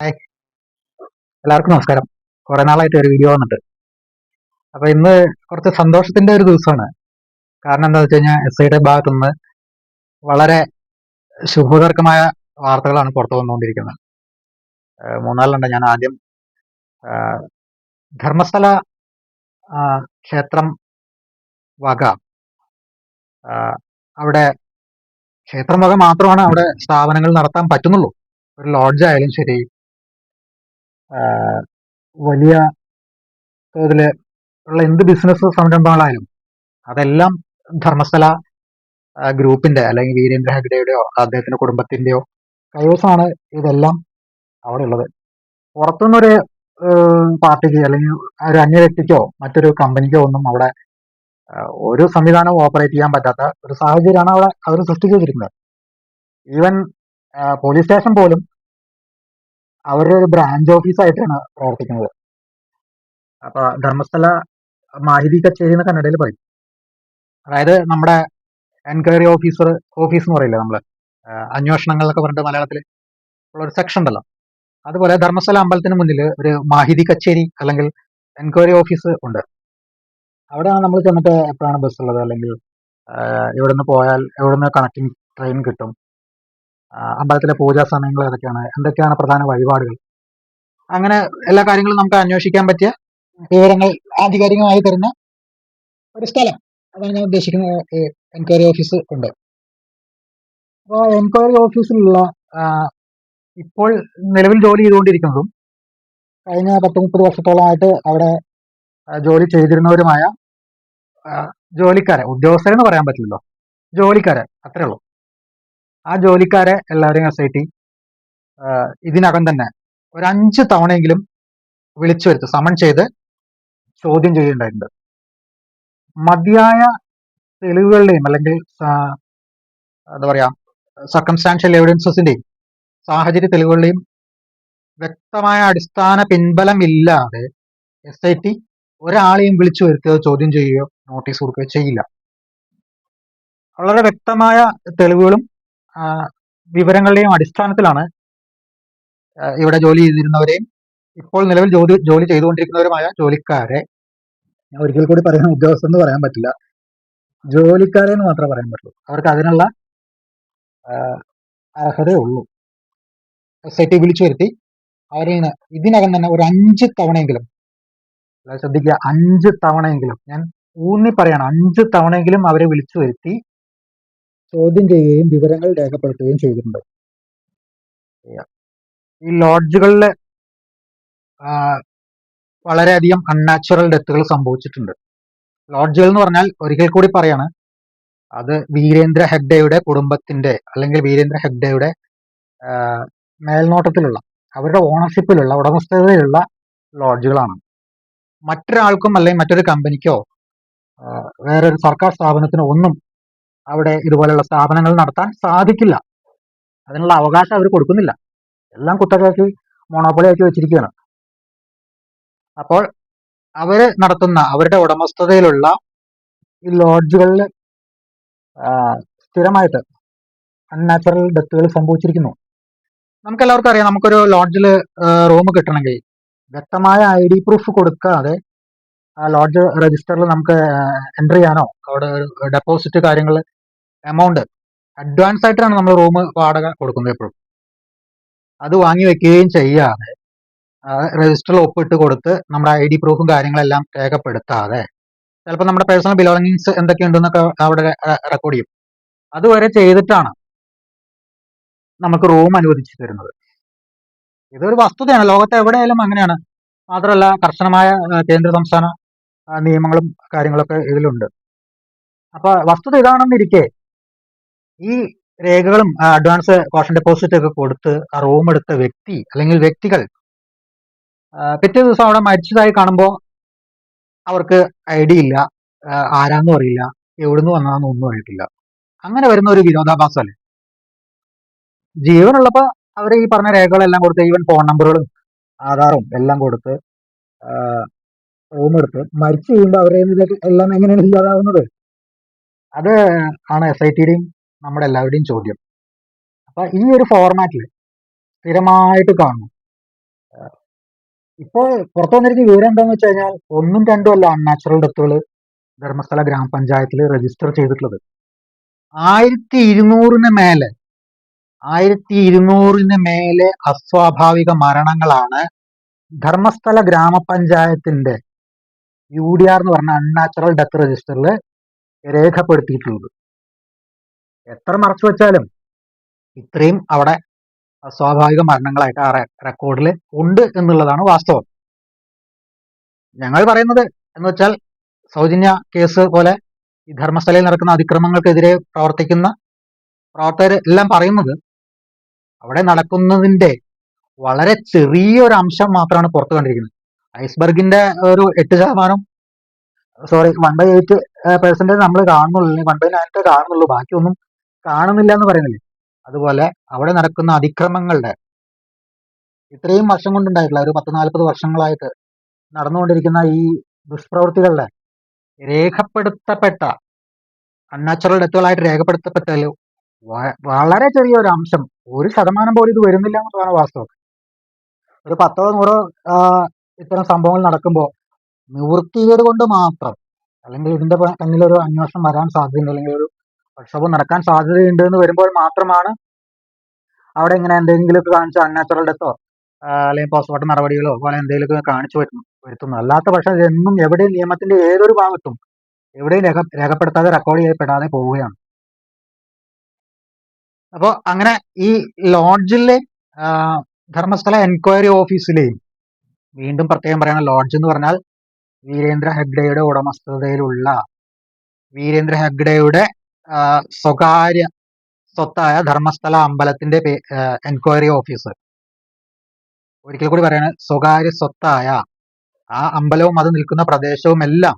Hi. എല്ലാവർക്കും നമസ്കാരം. കുറെ നാളായിട്ട് ഒരു വീഡിയോ വന്നിട്ട്. അപ്പൊ ഇന്ന് കുറച്ച് സന്തോഷത്തിന്റെ ഒരു ദിവസമാണ്. കാരണം എന്താ വെച്ച് കഴിഞ്ഞാൽ എസ് ഐയുടെ ഭാഗത്തു നിന്ന് വളരെ ശുഭതർക്കമായ വാർത്തകളാണ് പുറത്തു വന്നുകൊണ്ടിരിക്കുന്നത്. ഏഹ് ഞാൻ ആദ്യം ധർമ്മസ്ഥല ക്ഷേത്രം വക. അവിടെ ക്ഷേത്രം വക മാത്രമാണ് അവിടെ സ്ഥാപനങ്ങൾ നടത്താൻ പറ്റുന്നുള്ളൂ. ഒരു ലോഡ്ജ് ആയാലും ശരി വലിയ തോതിൽ ഉള്ള എന്ത് ബിസിനസ് സംരംഭങ്ങളായാലും അതെല്ലാം ധർമ്മസ്ഥല ഗ്രൂപ്പിന്റെ അല്ലെങ്കിൽ വീരേന്ദ്ര ഹെഗ്ഡെയുടെയോ അദ്ദേഹത്തിന്റെ കുടുംബത്തിന്റെയോ കൈവശമാണ് ഇതെല്ലാം അവിടെ ഉള്ളത് പുറത്തുനിന്നൊരു പാർട്ടിക്ക് അല്ലെങ്കിൽ ഒരു അന്യ വ്യക്തിക്കോ മറ്റൊരു കമ്പനിക്കോ ഒന്നും അവിടെ ഒരു സംവിധാനം ഓപ്പറേറ്റ് ചെയ്യാൻ പറ്റാത്ത ഒരു സാഹചര്യമാണ് അവിടെ അവർ സൃഷ്ടിച്ചു വെച്ചിരിക്കുന്നത് ഈവൻ പോലീസ് സ്റ്റേഷൻ പോലും അവരുടെ ഒരു ബ്രാഞ്ച് ഓഫീസായിട്ടാണ് പ്രവർത്തിക്കുന്നത്. അപ്പൊ ധർമ്മസ്ഥല മാഹിതി കച്ചേരി എന്ന് കന്നഡയിൽ പറയും. അതായത് നമ്മുടെ എൻക്വയറി ഓഫീസർ ഓഫീസ് എന്ന് പറയില്ലേ നമ്മൾ? ആ, അന്വേഷണങ്ങൾ എന്നൊക്കെ പറഞ്ഞിട്ട് മലയാളത്തിൽ ഉള്ള ഒരു സെക്ഷൻ ഉണ്ടല്ലോ. അതുപോലെ ധർമ്മസ്ഥല അമ്പലത്തിന് മുന്നിൽ ഒരു മാഹിതി കച്ചേരി അല്ലെങ്കിൽ എൻക്വയറി ഓഫീസ് ഉണ്ട്. അവിടെയാണ് നമ്മൾ ചെന്നിട്ട് എപ്പോഴാണ് ബസ് ഉള്ളത്? അല്ലെങ്കിൽ എവിടെ നിന്ന് പോയാൽ എവിടെ നിന്ന് കണക്റ്റിംഗ് ട്രെയിൻ കിട്ടും? അമ്പലത്തിലെ പൂജാ സമയങ്ങൾ ഏതൊക്കെയാണ്? എന്തൊക്കെയാണ് പ്രധാന വഴിപാടുകൾ? അങ്ങനെ എല്ലാ കാര്യങ്ങളും നമുക്ക് അന്വേഷിക്കാൻ പറ്റിയ വിവരങ്ങൾ ആധികാരികമായി തരുന്ന ഒരു സ്ഥലം. അതാണ് ഞാൻ ഉദ്ദേശിക്കുന്ന എൻക്വയറി ഓഫീസ് ഉണ്ട്. അപ്പോൾ എൻക്വയറി ഓഫീസിലുള്ള ഇപ്പോൾ നിലവിൽ ജോലി ചെയ്തുകൊണ്ടിരിക്കുന്നതും കഴിഞ്ഞ പത്ത് മുപ്പത് വർഷത്തോളമായിട്ട് അവിടെ ജോലി ചെയ്തിരുന്നവരുമായ ജോലിക്കാരെ ഉദ്യോഗസ്ഥരെന്ന് പറയാൻ പറ്റില്ലല്ലോ. ജോലിക്കാരെ അത്രേ ഉള്ളൂ. ആ ജോലിക്കാരെ എല്ലാവരെയും എസ് ഇതിനകം തന്നെ ഒരു അഞ്ച് തവണയെങ്കിലും വിളിച്ചു വരുത്ത് സമൺ ചെയ്ത് ചോദ്യം ചെയ്യുന്നുണ്ടായിട്ടുണ്ട് മതിയായ തെളിവുകളുടെയും അല്ലെങ്കിൽ എന്താ പറയാ സർക്കംസ്റ്റാൻഷ്യൽ എവിഡൻസസിന്റെയും സാഹചര്യ തെളിവുകളുടെയും വ്യക്തമായ അടിസ്ഥാന പിൻബലം ഇല്ലാതെ എസ് ഐ ടി ഒരാളെയും വിളിച്ചു വരുത്തുകയോ ചോദ്യം ചെയ്യുകയോ നോട്ടീസ് കൊടുക്കുകയോ ചെയ്യില്ല. വളരെ വ്യക്തമായ തെളിവുകളും വിവരങ്ങളുടെയും അടിസ്ഥാനത്തിലാണ് ഇവിടെ ജോലി ചെയ്തിരുന്നവരെയും ഇപ്പോൾ നിലവിൽ ജോലി ജോലി ചെയ്തുകൊണ്ടിരിക്കുന്നവരുമായ ജോലിക്കാരെ ഒരിക്കൽ കൂടി പറയുന്ന ഉദ്യോഗസ്ഥ എന്ന് പറയാൻ പറ്റില്ല. ജോലിക്കാരെ എന്ന് മാത്രമേ പറയാൻ പറ്റുള്ളൂ. അവർക്ക് അതിനുള്ള അർഹതയുള്ളൂ എസ് ഐ ടി വിളിച്ചു വരുത്തി നിന്ന് ഇതിനകം തന്നെ ഒരു അഞ്ച് തവണയെങ്കിലും ശ്രദ്ധിക്കുക അഞ്ച് തവണയെങ്കിലും ഞാൻ ഊന്നി പറയണം അഞ്ച് തവണയെങ്കിലും അവരെ വിളിച്ചു വരുത്തി ചോദ്യം ചെയ്യുകയും വിവരങ്ങൾ രേഖപ്പെടുത്തുകയും ചെയ്തിട്ടുണ്ട്. ഈ ലോഡ്ജുകളിൽ വളരെയധികം അൺനാച്ചുറൽ ഡെത്തുകൾ സംഭവിച്ചിട്ടുണ്ട്. ലോഡ്ജുകൾ എന്ന് പറഞ്ഞാൽ ഒരിക്കൽ കൂടി പറയാണ് അത് വീരേന്ദ്ര ഹെഗ്ഡെയുടെ കുടുംബത്തിന്റെ അല്ലെങ്കിൽ വീരേന്ദ്ര ഹെഗ്ഡെയുടെ മേൽനോട്ടത്തിലുള്ള അവരുടെ ഓണർഷിപ്പിലുള്ള ഉടമസ്ഥതയിലുള്ള ലോഡ്ജുകളാണ് മറ്റൊരാൾക്കും അല്ലെങ്കിൽ മറ്റൊരു കമ്പനിക്കോ വേറൊരു സർക്കാർ സ്ഥാപനത്തിനോ ഒന്നും അവിടെ ഇതുപോലെയുള്ള സ്ഥാപനങ്ങൾ നടത്താൻ സാധിക്കില്ല. അതിനുള്ള അവകാശം അവർ കൊടുക്കുന്നില്ല. എല്ലാം കുത്തകയാക്കി മോണോപ്പൊളി ആക്കി വെച്ചിരിക്കുകയാണ്. അപ്പോൾ അവർ നടത്തുന്ന അവരുടെ ഉടമസ്ഥതയിലുള്ള ഈ ലോഡ്ജുകളിൽ സ്ഥിരമായിട്ട് അൺനാച്ചുറൽ ഡെത്തുകൾ സംഭവിച്ചിരിക്കുന്നു. നമുക്ക് എല്ലാവർക്കും അറിയാം നമുക്കൊരു ലോഡ്ജിൽ റൂം കിട്ടണമെങ്കിൽ വ്യക്തമായ ഐ ഡി പ്രൂഫ് കൊടുക്കാതെ ആ ലോഡ്ജ് രജിസ്റ്ററിൽ നമുക്ക് എൻട്രി ചെയ്യാനോ അവിടെ ഡെപ്പോസിറ്റ് കാര്യങ്ങൾ എമൗണ്ട് അഡ്വാൻസ് ആയിട്ടാണ് നമ്മൾ റൂം വാടക കൊടുക്കുന്നത് എപ്പോഴും. അത് വാങ്ങി വെക്കുകയും ചെയ്യാതെ രജിസ്റ്ററിൽ ഒപ്പിട്ട് കൊടുത്ത് നമ്മുടെ ഐ ഡി പ്രൂഫും കാര്യങ്ങളെല്ലാം രേഖപ്പെടുത്താതെ. ചിലപ്പോൾ നമ്മുടെ പേഴ്സണൽ ബിലോങ്ങിങ്സ് എന്തൊക്കെയുണ്ടെന്നൊക്കെ അവിടെ റെക്കോർഡ് ചെയ്യും. അതുവരെ ചെയ്തിട്ടാണ് നമുക്ക് റൂം അനുവദിച്ചു തരുന്നത്. ഇതൊരു വസ്തുതയാണ്. ലോകത്ത് എവിടെയായാലും അങ്ങനെയാണ്. മാത്രമല്ല കർശനമായ കേന്ദ്ര സംസ്ഥാന നിയമങ്ങളും കാര്യങ്ങളൊക്കെ ഇതിലുണ്ട്. അപ്പൊ വസ്തുത ഇതാണെന്നിരിക്കെ ഈ രേഖകളും അഡ്വാൻസ് കോഷൻ ഡെപ്പോസിറ്റ് ഒക്കെ കൊടുത്ത് റൂം എടുത്ത വ്യക്തി അല്ലെങ്കിൽ വ്യക്തികൾ പിറ്റേ ദിവസം അവിടെ മരിച്ചതായി കാണുമ്പോൾ അവർക്ക് ഐ ഡി ഇല്ല ആരാന്നും അറിയില്ല എവിടുന്ന് വന്നതാണെന്ന് ഒന്നും അറിയത്തില്ല. അങ്ങനെ വരുന്ന ഒരു വിരോധാഭാസമല്ലേ? ജീവനുള്ളപ്പോ അവർ ഈ പറഞ്ഞ രേഖകളെല്ലാം കൊടുത്ത് ഈവൻ ഫോൺ നമ്പറുകളും ആധാറും എല്ലാം കൊടുത്ത് റൂം എടുത്ത് മരിച്ചു കഴിയുമ്പോൾ ഇതൊക്കെ എല്ലാം എങ്ങനെയാണ് ഇല്ലാതാവുന്നത്? അത് ആണ് എസ് ഐ ടിയുടെയും നമ്മുടെ എല്ലാവരുടെയും ചോദ്യം. അപ്പൊ ഈ ഒരു ഫോർമാറ്റിൽ സ്ഥിരമായിട്ട് കാണും. ഇപ്പോൾ പുറത്തു വന്നിരിക്കുന്ന വിവരം എന്താണെന്ന് വെച്ച് കഴിഞ്ഞാൽ ഒന്നും രണ്ടും അല്ല അൺനാച്ചുറൽ ഡെത്തുകൾ ധർമ്മസ്ഥല ഗ്രാമപഞ്ചായത്തിൽ രജിസ്റ്റർ ചെയ്തിട്ടുള്ളത്. ആയിരത്തി ഇരുന്നൂറിന് മേലെ ആയിരത്തി ഇരുന്നൂറിന് മേലെ അസ്വാഭാവിക മരണങ്ങളാണ് ധർമ്മസ്ഥല ഗ്രാമപഞ്ചായത്തിന്റെ യു ഡി ആർ എന്ന് പറഞ്ഞ അൺനാച്ചുറൽ ഡെത്ത് രജിസ്റ്ററിൽ രേഖപ്പെടുത്തിയിട്ടുള്ളത്. എത്ര മറച്ചു വെച്ചാലും ഇത്രയും അവിടെ സ്വാഭാവിക മരണങ്ങളായിട്ട് ആ റെക്കോർഡിൽ ഉണ്ട് എന്നുള്ളതാണ് വാസ്തവം. ഞങ്ങൾ പറയുന്നത് എന്ന് വെച്ചാൽ സൗജന്യ കേസ് പോലെ ഈ ധർമ്മസ്ഥലയിൽ നടക്കുന്ന അതിക്രമങ്ങൾക്കെതിരെ പ്രവർത്തിക്കുന്ന പ്രവർത്തകർ എല്ലാം പറയുന്നത് അവിടെ നടക്കുന്നതിന്റെ വളരെ ചെറിയൊരു അംശം മാത്രമാണ് പുറത്തു കണ്ടിരിക്കുന്നത്. ഐസ്ബർഗിന്റെ ഒരു എട്ട് ശതമാനം sorry one by eight percentage നമ്മൾ കാണുന്നുള്ളൂ വൺ ബൈ നയൻ കാണുന്നുള്ളൂ. ബാക്കിയൊന്നും കാണുന്നില്ല എന്ന് പറയുന്നില്ലേ? അതുപോലെ അവിടെ നടക്കുന്ന അതിക്രമങ്ങളുടെ ഇത്രയും വർഷം കൊണ്ടുണ്ടായിട്ടുള്ള ഒരു പത്ത് നാൽപ്പത് വർഷങ്ങളായിട്ട് നടന്നുകൊണ്ടിരിക്കുന്ന ഈ ദുഷ്പ്രവൃത്തികളുടെ രേഖപ്പെടുത്തപ്പെട്ട അൺനാച്ചുറൽ ഡെത്തുകളായിട്ട് രേഖപ്പെടുത്തപ്പെട്ടാലും വളരെ ചെറിയൊരു അംശം. ഒരു ശതമാനം പോലും ഇത് വരുന്നില്ല എന്നുള്ളതാണ് വാസ്തവം ഒരു പത്തോ നൂറോ ഇത്തരം സംഭവങ്ങൾ നടക്കുമ്പോൾ നിവൃത്തികേട് കൊണ്ട് മാത്രം അല്ലെങ്കിൽ ഇതിന്റെ പിന്നിൽ ഒരു അന്വേഷണം വരാൻ സാധ്യതയുണ്ട് അല്ലെങ്കിൽ ഒരു പ്രക്ഷോഭം നടക്കാൻ സാധ്യതയുണ്ട് എന്ന് വരുമ്പോൾ മാത്രമാണ് അവിടെ ഇങ്ങനെ എന്തെങ്കിലുമൊക്കെ കാണിച്ച അൺനാച്ചുറൽ ഡെത്തോ അല്ലെങ്കിൽ പോസ്റ്റ്മോർട്ടം നടപടികളോ പോലെ എന്തെങ്കിലുമൊക്കെ കാണിച്ചു വരുന്നു വരുത്തുന്നു. അല്ലാത്ത പക്ഷേ ഇതെന്നും എവിടെയും നിയമത്തിന്റെ ഏതൊരു ഭാഗത്തും എവിടെയും രേഖ രേഖപ്പെടുത്താതെ റെക്കോർഡ് ചെയ്യപ്പെടാതെ പോവുകയാണ്. അപ്പോൾ അങ്ങനെ ഈ ലോഡ്ജിലെ ധർമ്മസ്ഥല എൻക്വയറി ഓഫീസിലെയും വീണ്ടും പ്രത്യേകം പറയണം ലോഡ്ജ് എന്ന് പറഞ്ഞാൽ വീരേന്ദ്ര ഹെഗ്ഡയുടെ ഉടമസ്ഥതയിലുള്ള വീരേന്ദ്ര ഹെഗ്ഡയുടെ സ്വകാര്യ സ്വത്തായ ധർമ്മസ്ഥല അമ്പലത്തിന്റെ എൻക്വയറി ഓഫീസർ ഒരിക്കൽ കൂടി പറയാണ് സ്വകാര്യ സ്വത്തായ ആ അമ്പലവും അത് നിൽക്കുന്ന പ്രദേശവും എല്ലാം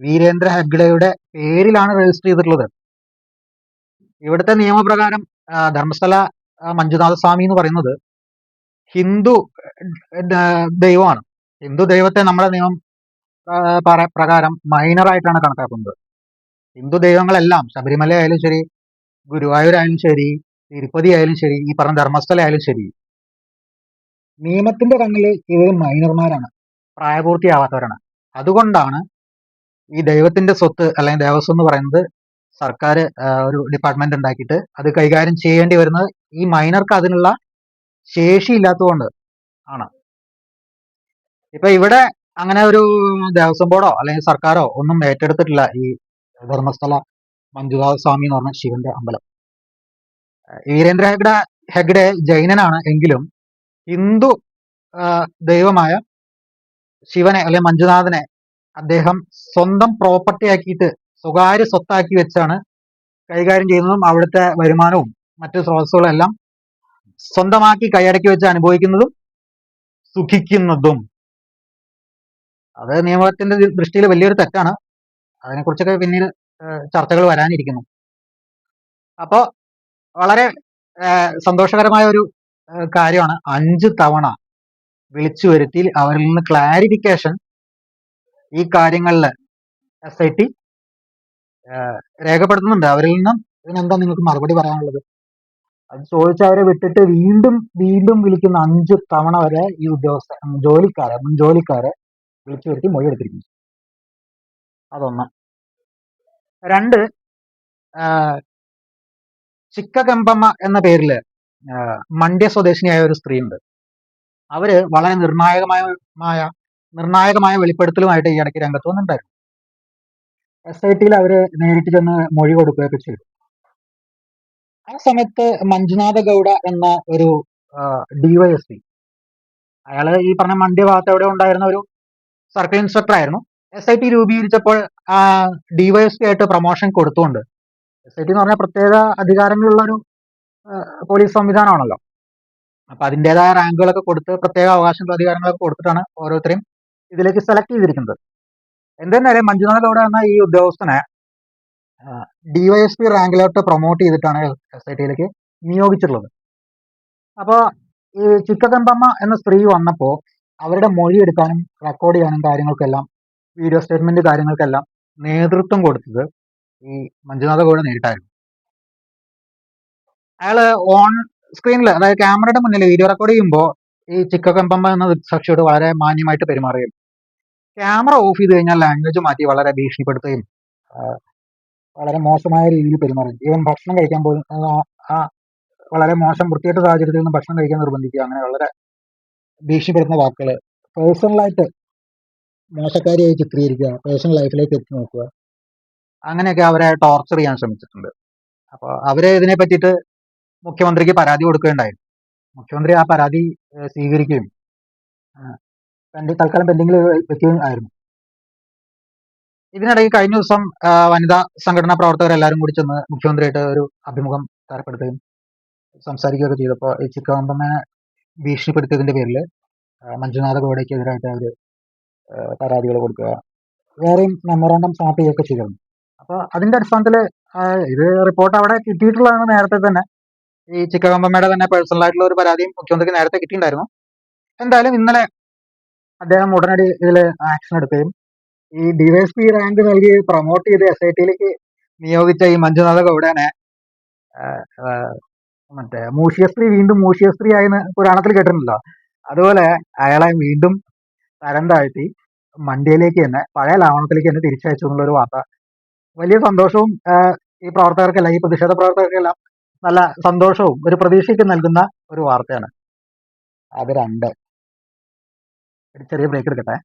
വീരേന്ദ്ര ഹെഗ്ഡയുടെ പേരിലാണ് രജിസ്റ്റർ ചെയ്തിട്ടുള്ളത്. ഇവിടുത്തെ നിയമപ്രകാരം ധർമ്മസ്ഥല മഞ്ജുനാഥ സ്വാമി എന്ന് പറയുന്നത് ഹിന്ദു ദൈവമാണ്. ഹിന്ദു ദൈവത്തെ നമ്മുടെ നിയമം പ്രകാരം മൈനർ ആയിട്ടാണ് കണക്കാക്കുന്നത്. ഹിന്ദു ദൈവങ്ങളെല്ലാം ശബരിമല ആയാലും ശരി ഗുരുവായൂരായാലും ശരി തിരുപ്പതി ആയാലും ശരി ഈ പറഞ്ഞ ധർമ്മസ്ഥല ആയാലും ശരി നിയമത്തിന്റെ കണ്ണിൽ ഇവർ മൈനർമാരാണ് പ്രായപൂർത്തിയാവാത്തവരാണ്. അതുകൊണ്ടാണ് ഈ ദൈവത്തിന്റെ സ്വത്ത് അല്ലെങ്കിൽ ദേവസ്വം എന്ന് പറയുന്നത് സർക്കാർ ഒരു ഡിപ്പാർട്ട്മെന്റ് ഉണ്ടാക്കിയിട്ട് അത് കൈകാര്യം ചെയ്യേണ്ടി വരുന്നത് ഈ മൈനർക്ക് അതിനുള്ള ശേഷി ഇല്ലാത്തതുകൊണ്ട് ആണ്. ഇപ്പൊ ഇവിടെ അങ്ങനെ ഒരു ദേവസ്വം ബോർഡോ അല്ലെങ്കിൽ സർക്കാരോ ഒന്നും ഏറ്റെടുത്തിട്ടില്ല ഈ ധർമ്മസ്ഥല മഞ്ജുനാഥ സ്വാമി എന്ന് പറഞ്ഞ ശിവന്റെ അമ്പലം. വീരേന്ദ്ര ഹെഗ്ഡ ഹെഗ്ഡെ ജൈനനാണ് എങ്കിലും ഹിന്ദു ദൈവമായ ശിവനെ അല്ലെ മഞ്ജുനാഥനെ അദ്ദേഹം സ്വന്തം പ്രോപ്പർട്ടി ആക്കിയിട്ട് സ്വകാര്യ സ്വത്താക്കി വെച്ചാണ് കൈകാര്യം ചെയ്യുന്നതും അവിടുത്തെ വരുമാനവും മറ്റു സ്രോതസ്സുകളെല്ലാം സ്വന്തമാക്കി കൈയടക്കി വെച്ച് അനുഭവിക്കുന്നതും സുഖിക്കുന്നതും. അത് നിയമത്തിന്റെ ദൃഷ്ടിയിൽ വലിയൊരു തെറ്റാണ്. അതിനെക്കുറിച്ചൊക്കെ പിന്നീട് ചർച്ചകൾ വരാനിരിക്കുന്നു. അപ്പോൾ വളരെ സന്തോഷകരമായ ഒരു കാര്യമാണ് അഞ്ച് തവണ വിളിച്ചു വരുത്തി അവരിൽ നിന്ന് ക്ലാരിഫിക്കേഷൻ ഈ കാര്യങ്ങളിൽ എസ് ഐ ടി രേഖപ്പെടുത്തുന്നുണ്ട്. അവരിൽ നിന്നും ഇതിനെന്താ നിങ്ങൾക്ക് മറുപടി പറയാനുള്ളത്? അത് ചോദിച്ചവരെ വിട്ടിട്ട് വീണ്ടും വീണ്ടും വിളിക്കുന്ന അഞ്ച് തവണ വരെ ഈ ഉദ്യോഗസ്ഥ ജോലിക്കാരെ മുൻ ജോലിക്കാരെ വിളിച്ചു വരുത്തി മൊഴിയെടുത്തിരിക്കുന്നു. അതൊന്ന്. രണ്ട് ചിക്കകമ്പമ്മ എന്ന പേരിൽ മണ്ഡ്യ സ്വദേശിനിയായ ഒരു സ്ത്രീയുണ്ട്. അവർ വളരെ നിർണായകമായ നിർണായകമായ വെളിപ്പെടുത്തലുമായിട്ട് ഈ ഇടയ്ക്ക് രംഗത്ത് വന്നിട്ടുണ്ടായിരുന്നു. എസ് ഐ ടിയിൽ അവർ നേരിട്ട് ചെന്ന് മൊഴി കൊടുക്കുകയൊക്കെ ചെയ്തു. ആ സമയത്ത് മഞ്ജുനാഥ ഗൗഡ എന്ന ഒരു ഡിവൈഎസ്പി അയാൾ ഈ പറഞ്ഞ മണ്ഡ്യ ഭാഗത്ത് എവിടെ ഉണ്ടായിരുന്ന ഒരു സർക്കിൾ ഇൻസ്പെക്ടർ ആയിരുന്നു എസ് ഐ ടി രൂപീകരിച്ചപ്പോൾ ഡിവൈഎസ്പി ആയിട്ട് പ്രൊമോഷൻ കൊടുത്തുകൊണ്ട്. എസ് ഐ ടി എന്ന് പറഞ്ഞാൽ പ്രത്യേക അധികാരങ്ങളുള്ള ഒരു പോലീസ് സംവിധാനമാണല്ലോ. അപ്പൊ അതിന്റെതായ റാങ്കുകളൊക്കെ കൊടുത്ത് പ്രത്യേക അവകാശങ്ങളും അധികാരങ്ങളൊക്കെ കൊടുത്തിട്ടാണ് ഓരോരുത്തരെയും ഇതിലേക്ക് സെലക്ട് ചെയ്തിരിക്കുന്നത്. എന്തെന്നാലും മഞ്ജുനാഥ് ഗൗഡ എന്ന ഈ ഉദ്യോഗസ്ഥനെ ഡിവൈഎസ്പി റാങ്കിലോട്ട് പ്രൊമോട്ട് ചെയ്തിട്ടാണ് എസ് ഐ ടിയിലേക്ക് നിയോഗിച്ചിട്ടുള്ളത്. അപ്പോൾ ഈ ചിക്കകമ്പമ്മ എന്ന സ്ത്രീ വന്നപ്പോൾ അവരുടെ മൊഴി എടുക്കാനും റെക്കോർഡ് ചെയ്യാനും കാര്യങ്ങൾക്കെല്ലാം വീഡിയോ സ്റ്റേറ്റ്മെന്റ് കാര്യങ്ങൾക്കെല്ലാം നേതൃത്വം കൊടുത്തത് ഈ മഞ്ജുനാഥ ഗോഡ് നേരിട്ടായിരുന്നു. അയാൾ ഓൺ സ്ക്രീനിൽ അതായത് ക്യാമറയുടെ മുന്നിൽ വീഡിയോ റെക്കോർഡ് ചെയ്യുമ്പോൾ ഈ ചിക്കകമ്പമ്മ എന്ന ദൃക്സാക്ഷിയോട് വളരെ മാന്യമായിട്ട് പെരുമാറുകയും ക്യാമറ ഓഫ് ചെയ്ത് കഴിഞ്ഞാൽ ലാംഗ്വേജ് മാറ്റി വളരെ ഭീഷണിപ്പെടുത്തുകയും വളരെ മോശമായ രീതിയിൽ പെരുമാറുകയും ഈവൻ ഭക്ഷണം കഴിക്കാൻ പോലും ആ, വളരെ മോശം വൃത്തികെട്ട സാഹചര്യത്തിൽ നിന്ന് ഭക്ഷണം കഴിക്കാൻ നിർബന്ധിക്കുക അങ്ങനെ വളരെ ഭീഷണിപ്പെടുത്തുന്ന വാക്കുകൾ പേഴ്സണലായിട്ട് മോശക്കാരിയായി ചിത്രീകരിക്കുക പേഴ്സണൽ ലൈഫിലേക്ക് എത്തി നോക്കുക. അങ്ങനെയൊക്കെ അവരെ ടോർച്ചർ ചെയ്യാൻ ശ്രമിച്ചിട്ടുണ്ട്. അപ്പോൾ അവരെ ഇതിനെ പറ്റിയിട്ട് മുഖ്യമന്ത്രിക്ക് പരാതി കൊടുക്കുകയുണ്ടായി. മുഖ്യമന്ത്രി ആ പരാതി സ്വീകരിക്കുകയും ആ, പെൻഡി തൽക്കാലം പെൻഡിങ്ങിൽ വെക്കുകയും ആയിരുന്നു. ഇതിനിടയിൽ കഴിഞ്ഞ ദിവസം വനിതാ സംഘടനാ പ്രവർത്തകരെല്ലാവരും കൂടി ചെന്ന് മുഖ്യമന്ത്രിയായിട്ട് ഒരു അഭിമുഖം തരപ്പെടുത്തുകയും സംസാരിക്കുകയൊക്കെ ചെയ്തപ്പോൾ ഈ ചിക്കമ്പമ്മയെ ഭീഷണിപ്പെടുത്തിയതിന്റെ പേരിൽ മഞ്ജുനാഥ ഗോഡയ്ക്കെതിരായിട്ട് അവർ പരാതികൾ കൊടുക്കുക. വേറെയും മെമ്മോറാണ്ടം സമർപ്പിക്കുകയൊക്കെ ചെയ്തിരുന്നു. അപ്പോൾ അതിന്റെ അടിസ്ഥാനത്തിൽ ഇത് റിപ്പോർട്ട് അവിടെ കിട്ടിയിട്ടുള്ളതാണ് നേരത്തെ തന്നെ. ഈ ചിക്കകമ്പമ്മയുടെ തന്നെ പേഴ്സണൽ ആയിട്ടുള്ള ഒരു പരാതിയും മുഖ്യമന്ത്രിക്ക് നേരത്തെ കിട്ടിയിട്ടുണ്ടായിരുന്നു. എന്തായാലും ഇന്നലെ അദ്ദേഹം ഉടനടി ഇതിൽ ആക്ഷൻ എടുക്കുകയും ഈ ഡിവൈഎസ്പി റാങ്ക് നൽകി പ്രൊമോട്ട് ചെയ്ത് എസ് ഐ ടിയിലേക്ക് നിയോഗിച്ച ഈ മഞ്ജുനാഥ ഗൗഡനെ മറ്റേ മൂഷ്യശ്രീ വീണ്ടും മൂഷ്യശ്രീ ആയെന്ന് പുരാണത്തിൽ കേട്ടിട്ടുണ്ടല്ലോ. അതുപോലെ അയാളെ വീണ്ടും തരം താഴ്ത്തി തന്നെ പഴയ ലാവണത്തിലേക്ക് തന്നെ തിരിച്ചയച്ചു എന്നുള്ളൊരു വാർത്ത. വലിയ സന്തോഷവും ഈ പ്രവർത്തകർക്കെല്ലാം ഈ പ്രതിഷേധ പ്രവർത്തകർക്കെല്ലാം നല്ല സന്തോഷവും ഒരു പ്രതീക്ഷയ്ക്ക് നൽകുന്ന ഒരു വാർത്തയാണ്. അത് രണ്ട്. ഒരു ചെറിയ ബ്രേക്ക് എടുക്കട്ടെ.